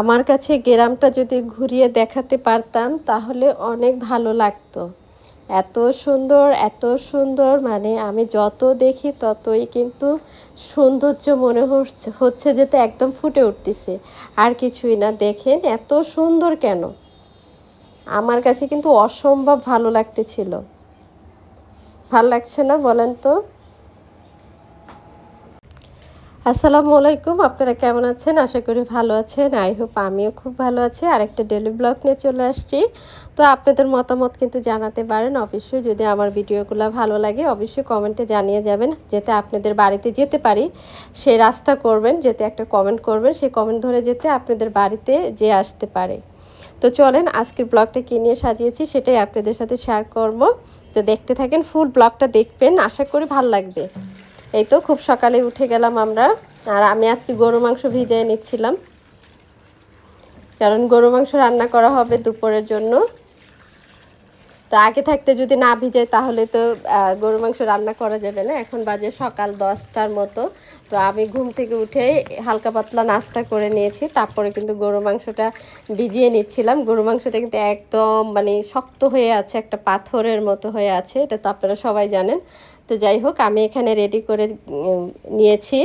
আমার কাছে গ্রামটা যদি ঘুরিয়ে দেখাতে পারতাম, তাহলে অনেক ভালো লাগতো। এত সুন্দর এত সুন্দর মানে আমি যত দেখি ততই কিন্তু সৌন্দর্য মনে হচ্ছে হচ্ছে যেতে একদম ফুটে উঠতেছে। আর কিছুই না, দেখেন এত সুন্দর কেন? আমার কাছে কিন্তু অসম্ভব ভালো লাগতেছিল। ভালো লাগছে না বলেন তো? আসসালামু আলাইকুম, আপনারা কেমন আছেন? আশা করি ভালো আছেন। আই হোপ আমিও খুব ভালো আছি। আর একটা ডেলি ব্লগ নিয়ে চলে আসছি। তো আপনাদের মতামত কিন্তু জানাতে পারেন অবশ্যই। যদি আমার ভিডিওগুলো ভালো লাগে, অবশ্যই কমেন্টে জানিয়ে যাবেন, যেতে আপনাদের বাড়িতে যেতে পারি। সেই রাস্তা করবেন, যেতে একটা কমেন্ট করবেন সেই কমেন্ট ধরে যেতে আপনাদের বাড়িতে যে আসতে পারে। তো চলেন, আজকের ব্লগটা কী নিয়ে সাজিয়েছি সেটাই আপনাদের সাথে শেয়ার করব। তো দেখতে থাকেন ফুল ব্লগটা দেখবেন। আশা করি ভালো লাগবে। এই তো খুব সকালে উঠে গেলাম আমরা। আর আমি আজকে গরু মাংস ভিজিয়ে নিচ্ছিলাম। কারণ গরু মাংস রান্না করা হবে দুপুরের জন্য। তো আগে থাকতে যদি না ভিজাই তাহলে তো গরু মাংস রান্না করা যাবে না। এখন বাজে সকাল দশটার মতো। তো আমি ঘুম থেকে উঠে হালকা পাতলা নাস্তা করে নিয়েছি। তারপরে কিন্তু গরু মাংসটা ভিজিয়ে নিচ্ছিলাম। গরু মাংসটা কিন্তু একদম মানে শক্ত হয়ে আছে, একটা পাথরের মতো হয়ে আছে। এটা তো আপনারা সবাই জানেন। তো যাই হোক, আমি এখানে রেডি করে নিয়েছি।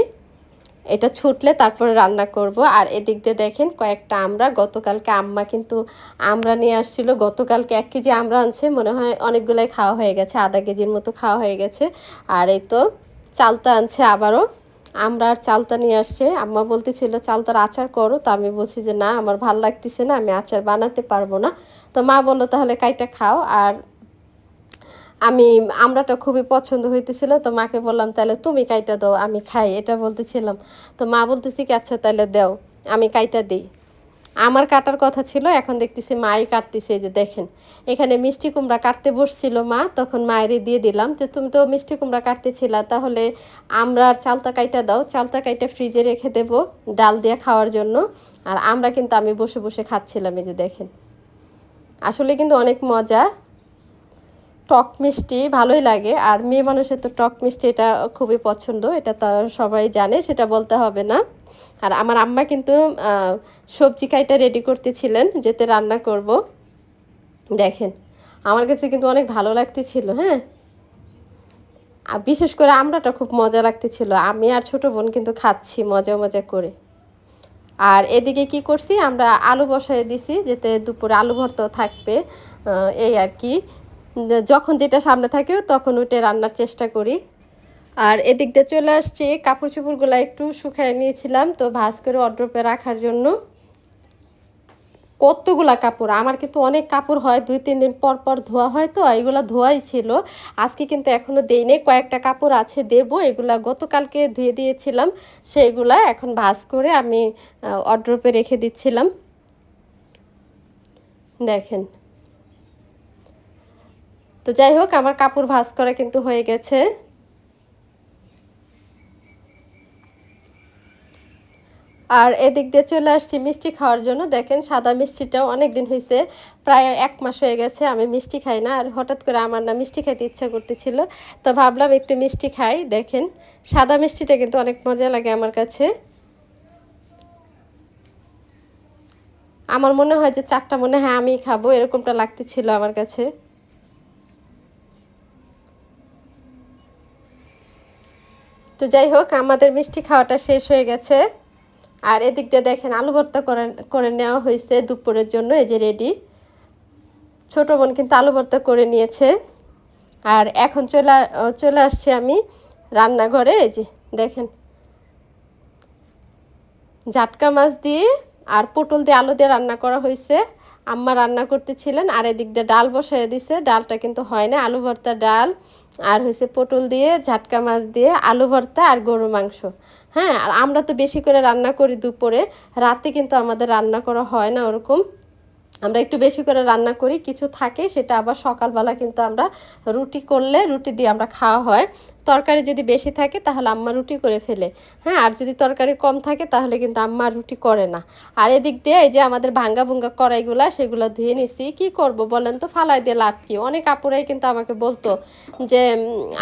এটা ছুটলে তারপরে রান্না করব। আর এদিক দিয়ে দেখেন কয়েকটা আমরা, গতকালকে আম্মা কিন্তু আমরা নিয়ে আসছিল। গতকালকে এক কেজি আমরা আনছে, মনে হয় অনেকগুলোই খাওয়া হয়ে গেছে, আধা কেজির মতো খাওয়া হয়ে গেছে। আর এই তো চালতা আনছে আবারও। আমরা আর চালতা নিয়ে আসছে। আম্মা বলতেছিল চালতার আচার করো। তো আমি বলছি যে, না, আমার ভালো লাগতেছে না, আমি আচার বানাতে পারব না। তো মা বলল, তাহলে কাইটা খাও। আর আমি, আমরাটা খুবই পছন্দ হইতেছিল, তো মাকে বললাম তাহলে তুমি কাইটা দাও, আমি খাই। এটা বলতেছিলাম। তো মা বলতেছি কি আচ্ছা তাহলে দাও, আমি কাইটা দিই। আমার কাটার কথা ছিল, এখন দেখতেছি মাই কাটতেছে যে দেখেন। এখানে মিষ্টি কুমড়া কাটতে বসছিল মা, তখন মায়েরই দিয়ে দিলাম, যে তুমি তো মিষ্টি কুমড়া কাটতেছিলা, তাহলে আমরা আর চালতা কাইটা দাও, চালতা কাইটা ফ্রিজে রেখে দেব ডাল দিয়ে খাওয়ার জন্য। আর আমরা কিন্তু, আমি বসে বসে খাচ্ছিলাম, এই যে দেখেন। আসলে কিন্তু অনেক মজা টক মিষ্টি ভালোই লাগে। আর মেয়ে মানুষের তো টক মিষ্টি এটা খুবই পছন্দ, এটা তো সবাই জানে, সেটা বলতে হবে না। আর আমার আম্মা কিন্তু সবজি কাইটা রেডি করতেছিলেন, যেতে রান্না করব। দেখেন, আমার কাছে কিন্তু অনেক ভালো লাগতেছিল হ্যাঁ? আর বিশেষ করে আমরাটা খুব মজা লাগতেছিল, আমি আর ছোট বোন কিন্তু খাচ্ছি মজা মজা করে। আর এদিকে কি করছি, আমরা আলু বসাই দিছি, যেতে দুপুরে আলু ভর্তাও থাকবে এই আর কি। যখন যেটা সামনে থাকে তখন ওইটা রান্নার চেষ্টা করি। আর এদিক দিয়ে চলে আসছি কাপড় চোপড়গুলো একটু শুকায় নিয়েছিলাম, তো ভাজ করে অড্রপে রাখার জন্য। কতগুলা কাপড়? আমার কিন্তু অনেক কাপড় হয়, দুই, তিন দিন পর পর ধোয়া হয় তো, এগুলো ধোয়াই ছিল। আজকে কিন্তু এখনও দেইনি কয়েকটা কাপড় আছে, দেব। এগুলা গতকালকে ধুয়ে দিয়েছিলাম, সেইগুলা এখন ভাজ করে আমি অড্রপে রেখে দিচ্ছিলাম। দেখেন। তো যাই হোক, আমার কাপড় ভাজ করা কিন্তু হয়ে গেছে। আর এদিক দিয়ে চলে আসছি মিষ্টি খাওয়ার জন্য। দেখেন, সাদা মিষ্টিটাও অনেক দিন হয়েছে প্রায় এক মাস হয়ে গেছে আমি মিষ্টি খাই না। আর হঠাৎ করে আমার না মিষ্টি খাইতে ইচ্ছা করতেছিল, তো ভাবলাম একটু মিষ্টি খাই। দেখেন, সাদা মিষ্টিটা কিন্তু অনেক মজা লাগে আমার কাছে। আমার মনে হয় যে চারটা মনে হয় আমি খাব, এরকমটা লাগতেছিল আমার কাছে। তো যাই হোক, আমাদের মিষ্টি খাওয়াটা শেষ হয়ে গেছে। আর এদিক দিয়ে দেখেন, আলু ভর্তা করে করে নেওয়া হয়েছে দুপুরের জন্য, এই যে রেডি ছোটো বোন কিন্তু আলু ভর্তা করে নিয়েছে। আর এখন চলে চলে আসছি আমি রান্নাঘরে, এই যে দেখেন। ঝাটকা মাছ দিয়ে আর পটল দিয়ে আলু দিয়ে রান্না করা হয়েছে। আম্মা রান্না করতেছিলেন আর এদিক দিয়ে ডাল বসাই দিছে। ডালটা কিন্তু হয় না, আলু ভর্তা ডাল। আর হয়েছে পটল দিয়ে ঝাটকা মাছ দিয়ে আলু ভর্তা আর গরু মাংস। হ্যাঁ আর আমরা তো বেশি করে রান্না করি দুপুরে। রাতে কিন্তু আমাদের রান্না করা হয় না ওরকম। আমরা একটু বেশি করে রান্না করি, কিছু থাকে সেটা আবার সকালবেলা কিন্তু আমরা রুটি করলে রুটি দিয়ে আমরা খাওয়া হয়। তরকারি যদি বেশি থাকে তাহলে আম্মা রুটি করে ফেলে। হ্যাঁ আর যদি তরকারি কম থাকে তাহলে কিন্তু আম্মা রুটি করে না। আর এদিক দিয়ে এই যে আমাদের ভাঙ্গা ভুঙ্গা কড়াইগুলা, সেগুলো ধুয়ে নিছি। কি করব বলেন তো, ফালাই দিয়ে লাভ কি? অনেক আপুরাই কিন্তু আমাকে বলতো যে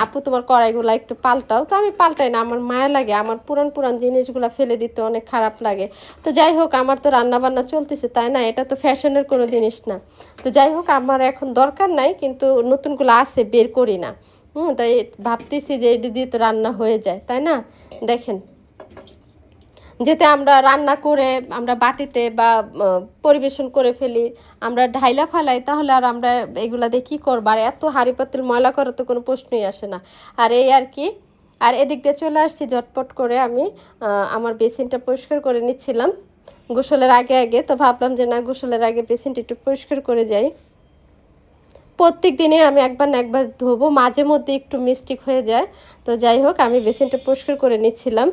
আপু তোমার কড়াইগুলো একটু পাল্টাও। তো আমি পাল্টাই না, আমার মায়া লাগে। আমার পুরান পুরান জিনিসগুলো ফেলে দিতে অনেক খারাপ লাগে। তো যাই হোক, আমার তো রান্না বান্না চলতেছে, তাই না? এটা তো ফ্যাশনের কোনো জিনিস না। তো যাই হোক, আমার এখন দরকার নাই, কিন্তু নতুনগুলো আছে, বের করি না। হুম, তাই ভাবতেছি যে এটি দিয়ে তো রান্না হয়ে যায়, তাই না? দেখেন। যেতে আমরা রান্না করে আমরা বাটিতে বা পরিবেশন করে ফেলি, আমরা ঢাইলা ফালাই, তাহলে আর আমরা এগুলা দিয়ে কী করব? আর এত হাঁড়ি পাতিল ময়লা করার তো কোনো প্রশ্নই আসে না। আর এই আর কি, আর এদিক দিয়ে চলে আসছি ঝটপট করে আমি আমার বেসিনটা পরিষ্কার করে নিচ্ছিলাম। গোসলের আগে আগে, তো ভাবলাম যে না, গোসলের আগে বেসিনটা একটু পরিষ্কার করে যাই। প্রত্যেক দিনে আমি একবার না একবার ধোবো, মাঝে মধ্যে একটু মিস্টেক হয়ে যায়। তো যাই হোক, আমি বেসিনটা পরিষ্কার করে নিচ্ছিলাম।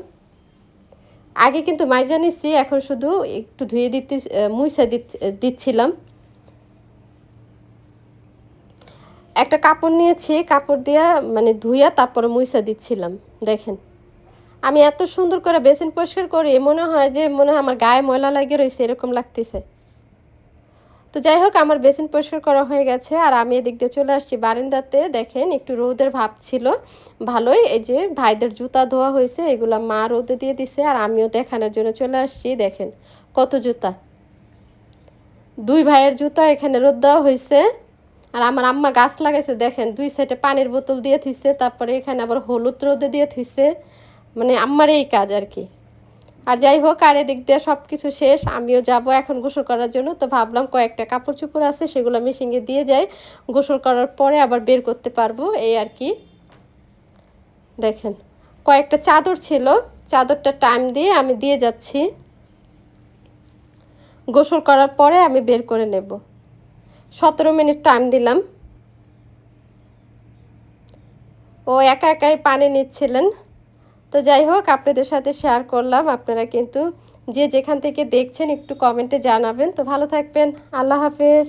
আগে কিন্তু মাইজা নিচ্ছি এখন শুধু একটু ধুয়ে দিতে মুইসা দিচ্ছিলাম। একটা কাপড় নিয়েছি, কাপড় দিয়া মানে ধুইয়া তারপরে মুইসা দিচ্ছিলাম, দেখেন। আমি এত সুন্দর করে বেসিন পরিষ্কার করি, মনে হয় যে, মনে হয় আমার গায়ে ময়লা লাগিয়ে রয়েছে এরকম লাগতেছে। তো যাই হোক, আমার বেসিন পরিষ্কার করা হয়ে গেছে। আর আমি এদিক দিয়ে চলে আসছি বারান্দাতে। দেখেন, একটু রোদের ভাব ছিল। ভালোই, এই যে ভাইদের জুতা ধোয়া হয়েছে, এগুলো মা রোদে দিয়ে দিছে। আর আমিও দেখানোর জন্য চলে আসছি। দেখেন, কত জুতা। দুই ভাইয়ের জুতা এখানে রোদ দেওয়া হয়েছে। আর আমার আম্মা গাছ লাগাইছে, দেখেন, দুই সাইডে পানির বোতল দিয়ে থুইছে। তারপরে এখানে আবার হলুদ রোদে দিয়ে থুইছে। মানে আম্মার এই কাজ আর কি। আর যাই হোক, আর এদিক দিয়ে সব কিছু শেষ। আমিও যাব এখন গোসল করার জন্য। তো ভাবলাম কয়েকটা কাপড় চোপড় আছে, সেগুলো মেশিনে দিয়ে যাই। গোসল করার পরে আবার বের করতে পারব, এই আর কি। দেখেন, কয়েকটা চাদর ছিল। চাদরটা টাইম দিয়ে আমি দিয়ে যাচ্ছি। গোসল করার পরে আমি বের করে নেব। সতেরো মিনিট টাইম দিলাম। ও একা একাই পানি নিচ্ছিলেন। তো যাই হোক, আপনাদের সাথে শেয়ার করলাম। আপনারা কিন্তু যে যেখান থেকে দেখছেন একটু কমেন্টে জানাবেন। তো ভালো থাকবেন। আল্লাহ হাফেজ।